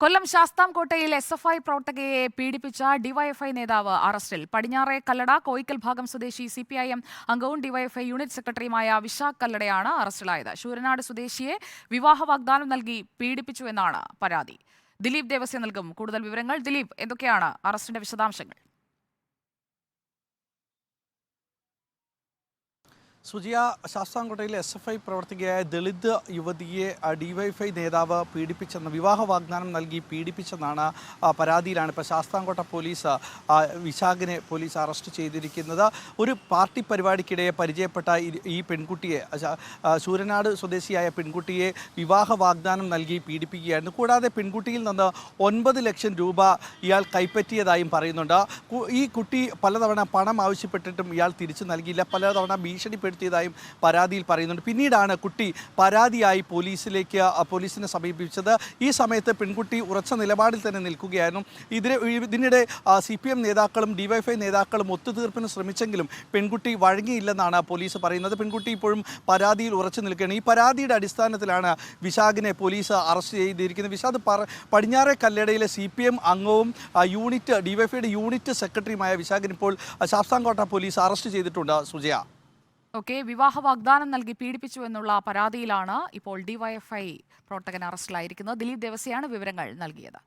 കൊല്ലം ശാസ്താംകോട്ടയിൽ S F I പ്രവർത്തകയെ പീഡിപ്പിച്ച ഡിവൈഎഫ്ഐ നേതാവ് അറസ്റ്റിൽ. പടിഞ്ഞാറെ കല്ലട കോയിക്കൽ ഭാഗം സ്വദേശി സി പി ഐ എം അംഗവും ഡിവൈഎഫ്ഐ യൂണിറ്റ് സെക്രട്ടറിയുമായ വിശാഖ് കല്ലടയാണ് അറസ്റ്റിലായത്. ശൂരനാട് സ്വദേശിയെ വിവാഹ വാഗ്ദാനം നൽകി പീഡിപ്പിച്ചു എന്നാണ് പരാതി. ദിലീപ് ദേവസ്യ നൽകും. കൂടുതൽ വിവരങ്ങൾ ദിലീപ്. എന്തൊക്കെയാണ് അറസ്റ്റിന്റെ വിശദാംശങ്ങൾ? സുജിയ ശാസ്താംകോട്ടയിലെ എസ് എഫ് ഐ പ്രവർത്തകയായ ദളിത് യുവതിയെ ഡിവൈഫൈ നേതാവ് പീഡിപ്പിച്ചെന്ന് വിവാഹ വാഗ്ദാനം നൽകി പീഡിപ്പിച്ചെന്നാണ് പരാതിയിലാണ് ഇപ്പോൾ ശാസ്താംകോട്ട പോലീസ് വിശാഖിനെ പോലീസ് അറസ്റ്റ് ചെയ്തിരിക്കുന്നത്. ഒരു പാർട്ടി പരിപാടിക്കിടെ പരിചയപ്പെട്ട ഈ- പെൺകുട്ടിയെ ശൂരനാട് സ്വദേശിയായ പെൺകുട്ടിയെ വിവാഹ വാഗ്ദാനം നൽകി പീഡിപ്പിക്കുകയായിരുന്നു. കൂടാതെ പെൺകുട്ടിയിൽ നിന്ന് ഒൻപത് ലക്ഷം രൂപ ഇയാൾ കൈപ്പറ്റിയതായും പറയുന്നുണ്ട്. ഈ കുട്ടി പലതവണ പണം ആവശ്യപ്പെട്ടിട്ടും ഇയാൾ തിരിച്ചു നൽകിയില്ല. പലതവണ ഭീഷണിപ്പെടുത്തിയതായും പരാതിയിൽ പറയുന്നുണ്ട്. പിന്നീടാണ് കുട്ടി പരാതിയായി പോലീസിലേക്ക് പോലീസിനെ സമീപിച്ചത്. ഈ സമയത്ത് പെൺകുട്ടി ഉറച്ച നിലപാടിൽ തന്നെ നിൽക്കുകയായിരുന്നു. ഇതിന് ഇതിനിടെ സി പി എം നേതാക്കളും ഡിവൈഫൈ നേതാക്കളും ഒത്തുതീർപ്പിന് ശ്രമിച്ചെങ്കിലും പെൺകുട്ടി വഴങ്ങിയില്ലെന്നാണ് പോലീസ് പറയുന്നത്. പെൺകുട്ടി ഇപ്പോഴും പരാതിയിൽ ഉറച്ചു നിൽക്കുകയാണ്. ഈ പരാതിയുടെ അടിസ്ഥാനത്തിലാണ് വിശാഖിനെ പോലീസ് അറസ്റ്റ് ചെയ്തിരിക്കുന്നത്. വിശാഖ് പടിഞ്ഞാറെ കല്ലടയിലെ സി പി എം അംഗവും യൂണിറ്റ് ഡിവൈഫൈയുടെ യൂണിറ്റ് സെക്രട്ടറിയുമായ വിശാഖിന് ഇപ്പോൾ ആ, ശാസ്താംകോട്ട പോലീസ് അറസ്റ്റ് ചെയ്തിട്ടുണ്ട്. സുജയ. ഓക്കെ വിവാഹ വാഗ്ദാനം നൽകി പീഡിപ്പിച്ചു എന്നുള്ള പരാതിയിലാണ് ഇപ്പോൾ ഡിവൈഎഫ്ഐ പ്രവർത്തകൻ അറസ്റ്റിലായിരിക്കുന്നത്. ദിലീപ് ദേവസ്യയാണ് വിവരങ്ങൾ നൽകിയത്.